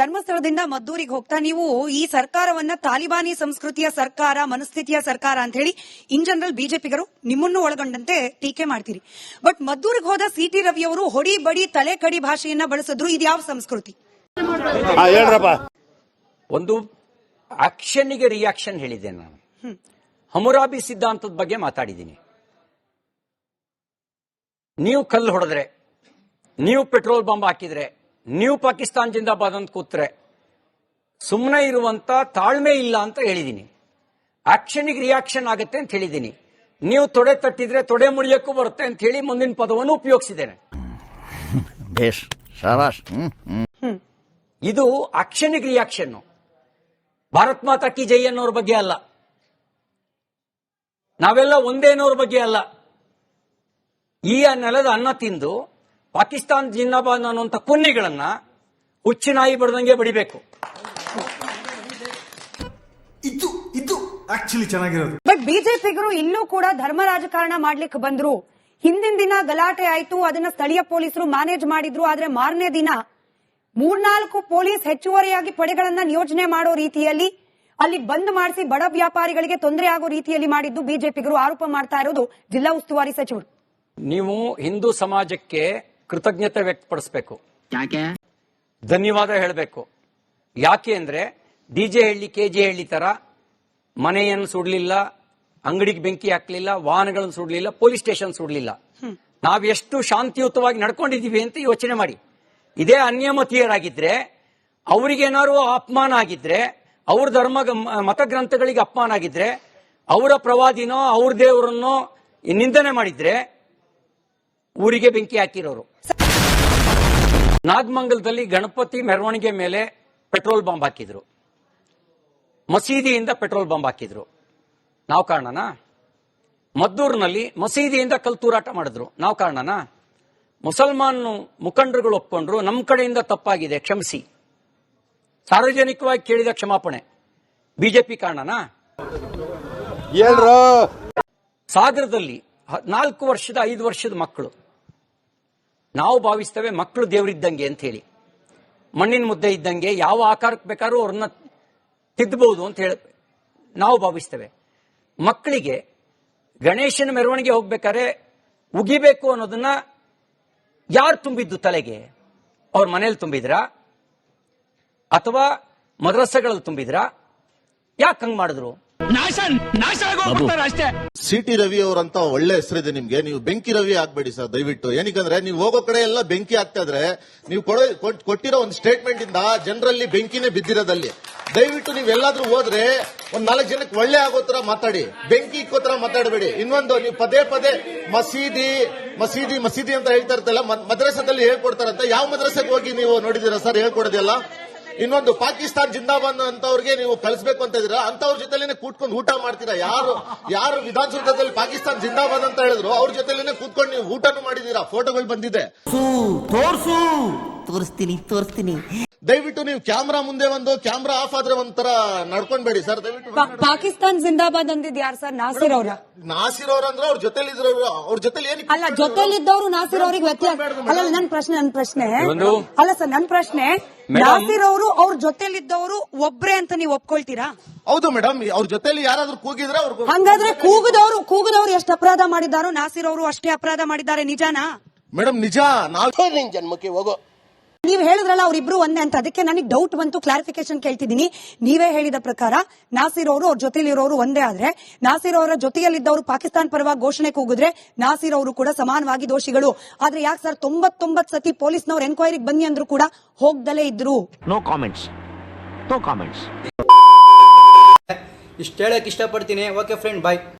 ಧರ್ಮಸ್ಥಳದಿಂದ ಮದ್ದೂರಿಗೆ ಹೋಗ್ತಾ ನೀವು ಈ ಸರ್ಕಾರವನ್ನ ತಾಲಿಬಾನಿ ಸಂಸ್ಕೃತಿಯ ಸರ್ಕಾರ ಮನಸ್ಥಿತಿಯ ಸರ್ಕಾರ ಅಂತ ಹೇಳಿ ಇನ್ ಜನರಲ್ ಬಿಜೆಪಿಗರು ನಿಮ್ಮನ್ನು ಒಳಗೊಂಡಂತೆ ಟೀಕೆ ಮಾಡ್ತೀರಿ. ಬಟ್ ಮದ್ದೂರಿಗೆ ಹೋದ ಸಿ ಟಿ ರವಿ ಅವರು ಹೊಡಿ ಬಡಿ ತಲೆ ಕಡಿ ಭಾಷೆಯನ್ನ ಬಳಸಿದ್ರು ಇದು ಯಾವ ಸಂಸ್ಕೃತಿ? ಒಂದು ಆಕ್ಷನ್ಗೆ ರಿಯಾಕ್ಷನ್ ಹೇಳಿದೆ ನಾನು. ಹಮುರಾಬಿ ಸಿದ್ಧಾಂತದ ಬಗ್ಗೆ ಮಾತಾಡಿದ್ದೀನಿ. ನೀವು ಕಲ್ಲು ಹೊಡೆದ್ರೆ ನೀವು ಪೆಟ್ರೋಲ್ ಬಾಂಬ್ ಹಾಕಿದ್ರೆ ನೀವು ಪಾಕಿಸ್ತಾನ್ ಜಿಂದಾಬಾದ್ ಅಂತ ಕೂತ್ರೆ ಸುಮ್ಮನೆ ಇರುವಂತ ತಾಳ್ಮೆ ಇಲ್ಲ ಅಂತ ಹೇಳಿದ್ದೀನಿ ಆಕ್ಷನ್ಗೆ ರಿಯಾಕ್ಷನ್ ಆಗುತ್ತೆ ಅಂತ ಹೇಳಿದ್ದೀನಿ ನೀವು ತೊಡೆ ತಟ್ಟಿದ್ರೆ ತೊಡೆ ಮುರಿಯಕ್ಕೂ ಬರುತ್ತೆ ಅಂತ ಹೇಳಿ ಮುಂದಿನ ಪದವನ್ನು ಉಪಯೋಗಿಸಿದ್ದೇನೆ. ಇದು ಆಕ್ಷನ್ಗೆ ರಿಯಾಕ್ಷನ್ ಭಾರತ್ ಮಾತಾ ಕಿ ಜೈ ಅನ್ನೋರ ಬಗ್ಗೆ ಅಲ್ಲ. ನಾವೆಲ್ಲ ಒಂದೇ ಅನ್ನೋರ ಬಗ್ಗೆ ಅಲ್ಲ. ಈ ನೆಲದ ಅನ್ನ ತಿಂದು ಪಾಕಿಸ್ತಾನ್ ಜಿಂದಾಬಾದ್ ಅನ್ನುವಂತ ಕುನ್ನಿಗಳನ್ನ ಹುಚ್ಚು ನಾಯಿ ಬಡ್ದಂಗೆ ಬಡಿಬೇಕು. ಇದು ಇದು ಆಕ್ಚುಲಿ ಚೆನ್ನಾಗಿರೋದು. ಬಟ್ ಬಿಜೆಪಿಗರು ಇನ್ನೂ ಕೂಡ ಧರ್ಮ ರಾಜಕಾರಣ ಮಾಡ್ಲಿಕ್ಕೆ ಬಂದ್ರು. ಹಿಂದಿನ ದಿನ ಗಲಾಟೆ ಆಯ್ತು ಅದನ್ನ ಸ್ಥಳೀಯ ಪೊಲೀಸರು ಮ್ಯಾನೇಜ್ ಮಾಡಿದ್ರು ಆದ್ರೆ ಮಾರನೇ ದಿನ ಮೂರ್ನಾಲ್ಕು ಪೊಲೀಸ್ ಹೆಚ್ಚುವರಿಯಾಗಿ ಪಡೆಗಳನ್ನ ನಿಯೋಜನೆ ಮಾಡೋ ರೀತಿಯಲ್ಲಿ ಅಲ್ಲಿ ಬಂದ್ ಮಾಡಿಸಿ ಬಡ ವ್ಯಾಪಾರಿಗಳಿಗೆ ತೊಂದರೆ ಆಗೋ ರೀತಿಯಲ್ಲಿ ಮಾಡಿದ್ದು ಬಿಜೆಪಿಗರು ಆರೋಪ ಮಾಡ್ತಾ ಇರೋದು ಜಿಲ್ಲಾ ಉಸ್ತುವಾರಿ ಸಚಿವರು. ನೀವು ಹಿಂದೂ ಸಮಾಜಕ್ಕೆ ಕೃತಜ್ಞತೆ ವ್ಯಕ್ತಪಡಿಸಬೇಕು. ಯಾಕೆ? ಧನ್ಯವಾದ ಹೇಳಬೇಕು. ಯಾಕೆ ಅಂದ್ರೆ ಡಿಜೆ ಹಳ್ಳಿ ಕೆಜೆ ಹಳ್ಳಿ ತರ ಮನೆಯನ್ನು ಸುಡ್ಲಿಲ್ಲ ಅಂಗಡಿಗೆ ಬೆಂಕಿ ಹಾಕ್ಲಿಲ್ಲ ವಾಹನಗಳನ್ನು ಸುಡ್ಲಿಲ್ಲ ಪೊಲೀಸ್ ಸ್ಟೇಷನ್ ಸುಡ್ಲಿಲ್ಲ. ನಾವ್ ಎಷ್ಟು ಶಾಂತಿಯುತವಾಗಿ ನಡ್ಕೊಂಡಿದೀವಿ ಅಂತ ಯೋಚನೆ ಮಾಡಿ. ಇದೇ ಅನ್ಯಮತೀಯರಾಗಿದ್ರೆ ಅವರಿಗೇನಾದ್ರು ಅಪಮಾನ ಆಗಿದ್ರೆ ಅವ್ರ ಧರ್ಮ ಮತಗ್ರಂಥಗಳಿಗೆ ಅಪಮಾನ ಆಗಿದ್ರೆ ಅವರ ಪ್ರವಾದಿನೋ ಅವ್ರ ದೇವರನ್ನೋ ನಿಂದನೆ ಮಾಡಿದ್ರೆ ಊರಿಗೆ ಬೆಂಕಿ ಹಾಕಿರೋರು. ನಾಗಮಂಗಲದಲ್ಲಿ ಗಣಪತಿ ಮೆರವಣಿಗೆ ಮೇಲೆ ಪೆಟ್ರೋಲ್ ಬಾಂಬ್ ಹಾಕಿದ್ರು. ಮಸೀದಿಯಿಂದ ಪೆಟ್ರೋಲ್ ಬಾಂಬ್ ಹಾಕಿದ್ರು. ನಾವು ಕಾರಣನಾ? ಮದ್ದೂರಿನಲ್ಲಿ ಮಸೀದಿಯಿಂದ ಕಲ್ ತೂರಾಟ ಮಾಡಿದ್ರು. ನಾವು ಕಾರಣನಾ? ಮುಸಲ್ಮಾನ್ ಮುಖಂಡರುಗಳು ಒಪ್ಕೊಂಡ್ರು ನಮ್ಮ ಕಡೆಯಿಂದ ತಪ್ಪಾಗಿದೆ ಕ್ಷಮಿಸಿ. ಸಾರ್ವಜನಿಕವಾಗಿ ಕೇಳಿದ ಕ್ಷಮಾಪಣೆ. ಬಿಜೆಪಿ ಕಾರಣನಾ? ಸಾಗರದಲ್ಲಿ ನಾಲ್ಕು ವರ್ಷದ ಐದು ವರ್ಷದ ಮಕ್ಕಳು. ನಾವು ಭಾವಿಸ್ತೇವೆ ಮಕ್ಕಳು ದೇವರಿದ್ದಂಗೆ ಅಂತ ಹೇಳಿ. ಮಣ್ಣಿನ ಮುದ್ದೆ ಇದ್ದಂಗೆ ಯಾವ ಆಕಾರಕ್ಕೆ ಬೇಕಾದ್ರೂ ಅವ್ರನ್ನ ತಿದ್ದಬಹುದು ಅಂತ ಹೇಳಿ ನಾವು ಭಾವಿಸ್ತೇವೆ. ಮಕ್ಕಳಿಗೆ ಗಣೇಶನ ಮೆರವಣಿಗೆ ಹೋಗ್ಬೇಕಾದ್ರೆ ಉಗಿಬೇಕು ಅನ್ನೋದನ್ನ ಯಾರು ತುಂಬಿದ್ದು ತಲೆಗೆ? ಅವ್ರ ಮನೇಲಿ ತುಂಬಿದ್ರಾ? ಅಥವಾ ಮದ್ರಸಗಳಲ್ಲಿ ತುಂಬಿದ್ರಾ? ಯಾಕೆ ಹಂಗ್ ಮಾಡಿದ್ರು? ನಾಶ ನಾಶ ಆಗೋಗ್ಬಿಡ್ತಾರೆ ಅಷ್ಟೇ. ಸಿ ಟಿ ರವಿ ಅವರಂತ ಒಳ್ಳೆ ಹೆಸರಿದೆ ನಿಮ್ಗೆ. ನೀವು ಬೆಂಕಿ ರವಿ ಆಗ್ಬೇಡಿ ಸರ್, ದಯವಿಟ್ಟು. ಏನಕ್ಕಂದ್ರೆ ನೀವು ಹೋಗೋ ಕಡೆ ಎಲ್ಲ ಬೆಂಕಿ ಆಗ್ತಾ ಇದ್ರೆ ನೀವು ಕೊಟ್ಟಿರೋ ಒಂದು ಸ್ಟೇಟ್ಮೆಂಟ್ ಇಂದ ಜನರಲ್ಲಿ ಬೆಂಕಿನೇ ಬಿದ್ದಿರೋದಲ್ಲಿ. ದಯವಿಟ್ಟು ನೀವು ಎಲ್ಲಾದ್ರೂ ಹೋದ್ರೆ ಒಂದ್ ನಾಲ್ಕು ಜನಕ್ಕೆ ಒಳ್ಳೆ ಆಗೋ ತರ ಮಾತಾಡಿ. ಬೆಂಕಿ ಇಕ್ಕೋ ತರ ಮಾತಾಡಬೇಡಿ. ಇನ್ನೊಂದು, ನೀವು ಪದೇ ಪದೇ ಮಸೀದಿ ಮಸೀದಿ ಮಸೀದಿ ಅಂತ ಹೇಳ್ತಾ ಇರ್ತಲ್ಲ ಮದ್- ಮದ್ರಸದಲ್ಲಿ ಹೇಳ್ಕೊಡ್ತಾರಂತ. ಯಾವ ಮದ್ರಸಕ್ಕೆ ಹೋಗಿ ನೀವು ನೋಡಿದೀರಾ ಸರ್ ಹೇಳ್ಕೊಡೋದಿಲ್ಲ? ಇನ್ನೊಂದು ಪಾಕಿಸ್ತಾನ್ ಜಿಂದಾಬಾದ್ ಅಂತವ್ರಿಗೆ ನೀವು ಕಳಿಸ್ಬೇಕು ಅಂತ ಇದ್ರ ಅಂತವ್ರ ಜೊತೆಲೇನೆ ಕೂತ್ಕೊಂಡು ಊಟ ಮಾಡ್ತೀರಾ? ಯಾರು ಯಾರು ವಿಧಾನಸೌಧದಲ್ಲಿ ಪಾಕಿಸ್ತಾನ್ ಜಿಂದಾಬಾದ್ ಅಂತ ಹೇಳಿದ್ರು, ಅವ್ರ ಜೊತೆಲೇನೆ ಕೂತ್ಕೊಂಡು ನೀವು ಊಟನು ಮಾಡಿದೀರಾ ಫೋಟೋಗಳು ಬಂದಿದೆ. ತೋರ್ಸು. ತೋರಿಸ್ತೀನಿ ತೋರಿಸ್ತೀನಿ. ದಯವಿಟ್ಟು ನೀವು ಕ್ಯಾಮ್ರಾ ಮುಂದೆ ಒಂದು ಕ್ಯಾಮ್ರಾ ಆಫ್ ಆದ್ರೆ ಒಂಥರ ನಡ್ಕೊಂಡ್ಬೇಡಿ ಸರ್ ದಯವಿಟ್ಟು ಪಾಕಿಸ್ತಾನ್ ಜಿಂದಾಬಾದ್ ಅಂದಿದ್ ಯಾರು ಸರ್? ನಾಸಿರ್ ಅವರ. ನಾಸಿರ್ ಅವ್ರ ಅಂದ್ರೆ ಅವ್ರ ಜೊತೆಲಿ ಇದ್ರು ಅವ್ರ ಜೊತೆ ಅಲ್ಲ ಜೊತೆಲಿದ್ದವರು ನಾಸಿರ್ ಅವ್ರಿಗೆ ವ್ಯತ್ಯಾಸ ಅಲ್ಲ ನನ್ ಪ್ರಶ್ನೆ ನನ್ ಪ್ರಶ್ನೆ. ಅಲ್ಲ ಸರ್ ನನ್ ಪ್ರಶ್ನೆ ನಾಸಿರ್ ಅವರು ಅವ್ರ ಜೊತೆಲಿದ್ದವರು ಒಬ್ರೇ ಅಂತ ನೀವು ಒಪ್ಕೊಳ್ತೀರಾ? ಹೌದು ಮೇಡಮ್ ಅವ್ರ ಜೊತೆಲಿ ಯಾರಾದ್ರೂ ಕೂಗಿದ್ರೆ ಅವ್ರು ಹಂಗಾದ್ರೆ ಕೂಗದವ್ರು ಕೂಗದವ್ರು ಎಷ್ಟು ಅಪರಾಧ ಮಾಡಿದಾರೋ ನಾಸಿರ್ ಅವರು ಅಷ್ಟೇ ಅಪರಾಧ ಮಾಡಿದ್ದಾರೆ ನಿಜಾನಾ? ಮೇಡಮ್ ನಿಜ ನಾವು ನಿನ್ ಜನ್ಮಕ್ಕೆ ಹೋಗೋ. ನೀವು ಹೇಳಿದ್ರಲ್ಲ ಅವರಿಬ್ರು ಒಂದೇ ಅಂತ. ಅದಕ್ಕೆ ನನಗೆ ಡೌಟ್ ಬಂತು ಕ್ಲಾರಿಫಿಕೇಶನ್ ಕೇಳ್ತಿದ್ದೀನಿ. ನೀವೇ ಹೇಳಿದ ಪ್ರಕಾರ ನಾಸಿರ್ ಅವರು ಅವ್ರ ಜೊತೆಲಿರೋರು ಒಂದೇ ಆದ್ರೆ ನಾಸಿರ್ ಅವರ ಜೊತೆಯಲ್ಲಿದ್ದವರು ಪಾಕಿಸ್ತಾನ ಪರವಾಗಿ ಘೋಷಣೆ ಕೂಗಿದ್ರೆ ನಾಸಿರ್ ಅವರು ಕೂಡ ಸಮಾನವಾಗಿ ದೋಷಿಗಳು. ಆದ್ರೆ ಯಾಕೆ ಸರ್ ತೊಂಬತ್ತೊಂಬತ್ತು ಸತಿ ಪೊಲೀಸ್ನವ್ರು ಎನ್ಕ್ವೈರಿಗೆ ಬನ್ನಿ ಅಂದ್ರು ಕೂಡ ಹೋಗ್ದಲೇ ಇದ್ರು. ನೋ ಕಾಮೆಂಟ್ಸ್ ನೋ ಕಾಮೆಂಟ್ಸ್ ಇಷ್ಟು ಹೇಳಕ್ ಇಷ್ಟಪಡ್ತೀನಿ. Okay friend bye